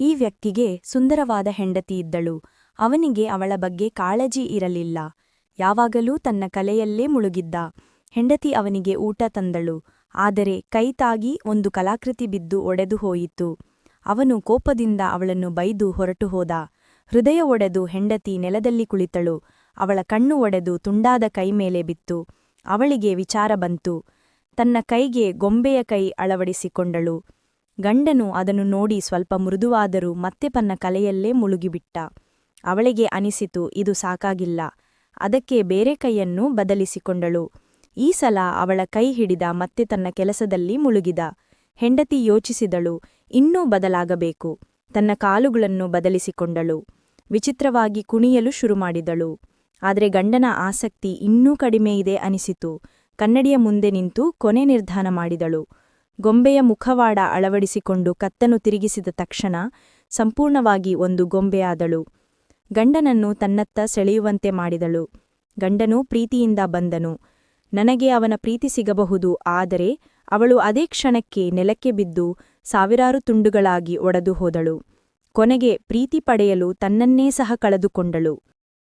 ಈ ವ್ಯಕ್ತಿಗೆ ಸುಂದರವಾದ ಹೆಂಡತಿ ಇದ್ದಳು. ಅವನಿಗೆ ಅವಳ ಬಗ್ಗೆ ಕಾಳಜಿ ಇರಲಿಲ್ಲ. ಯಾವಾಗಲೂ ತನ್ನ ಕಲೆಯಲ್ಲೇ ಮುಳುಗಿದ್ದ. ಹೆಂಡತಿ ಅವನಿಗೆ ಊಟ ತಂದಳು. ಆದರೆ ಕೈತಾಗಿ ಒಂದು ಕಲಾಕೃತಿ ಬಿದ್ದು ಒಡೆದು ಹೋಯಿತು. ಅವನು ಕೋಪದಿಂದ ಅವಳನ್ನು ಬೈದು ಹೊರಟು ಹೋದ. ಹೃದಯ ಒಡೆದು ಹೆಂಡತಿ ನೆಲದಲ್ಲಿ ಕುಳಿತಳು. ಅವಳ ಕಣ್ಣು ಒಡೆದು ತುಂಡಾದ ಕೈ ಮೇಲೆ ಬಿತ್ತು. ಅವಳಿಗೆ ವಿಚಾರ ಬಂತು. ತನ್ನ ಕೈಗೆ ಗೊಂಬೆಯ ಕೈ ಅಳವಡಿಸಿಕೊಂಡಳು. ಗಂಡನು ಅದನ್ನು ನೋಡಿ ಸ್ವಲ್ಪ ಮೃದುವಾದರೂ ಮತ್ತೆ ತನ್ನ ಕಲೆಯಲ್ಲೇ ಮುಳುಗಿಬಿಟ್ಟ. ಅವಳಿಗೆ ಅನಿಸಿತು, ಇದು ಸಾಕಾಗಿಲ್ಲ. ಅದಕ್ಕೆ ಬೇರೆ ಕೈಯನ್ನು ಬದಲಿಸಿಕೊಂಡಳು. ಈ ಸಲ ಅವಳ ಕೈ ಹಿಡಿದ ಮತ್ತೆ ತನ್ನ ಕೆಲಸದಲ್ಲಿ ಮುಳುಗಿದ. ಹೆಂಡತಿ ಯೋಚಿಸಿದಳು, ಇನ್ನೂ ಬದಲಾಗಬೇಕು. ತನ್ನ ಕಾಲುಗಳನ್ನು ಬದಲಿಸಿಕೊಂಡಳು. ವಿಚಿತ್ರವಾಗಿ ಕುಣಿಯಲು ಶುರುಮಾಡಿದಳು ಆದರೆ ಗಂಡನ ಆಸಕ್ತಿ ಇನ್ನೂ ಕಡಿಮೆಯಿದೆ ಅನಿಸಿತು. ಕನ್ನಡಿಯ ಮುಂದೆ ನಿಂತು ಕೊನೆ ನಿರ್ಧಾರ ಮಾಡಿದಳು. ಗೊಂಬೆಯ ಮುಖವಾಡ ಅಳವಡಿಸಿಕೊಂಡು ಕತ್ತನು ತಿರುಗಿಸಿದ ತಕ್ಷಣ ಸಂಪೂರ್ಣವಾಗಿ ಒಂದು ಗೊಂಬೆಯಾದಳು. ಗಂಡನನ್ನು ತನ್ನತ್ತ ಸೆಳೆಯುವಂತೆ ಮಾಡಿದಳು. ಗಂಡನು ಪ್ರೀತಿಯಿಂದ ಬಂದನು. ನನಗೆ ಅವನ ಪ್ರೀತಿ ಸಿಗಬಹುದು, ಆದರೆ ಅವಳು ಅದೇ ಕ್ಷಣಕ್ಕೆ ನೆಲಕ್ಕೆ ಬಿದ್ದು ಸಾವಿರಾರು ತುಂಡುಗಳಾಗಿ ಒಡೆದು ಹೋದಳು. ಕೊನೆಗೆ ಪ್ರೀತಿ ಪಡೆಯಲು ತನ್ನನ್ನೇ ಸಹ ಕಳೆದುಕೊಂಡಳು.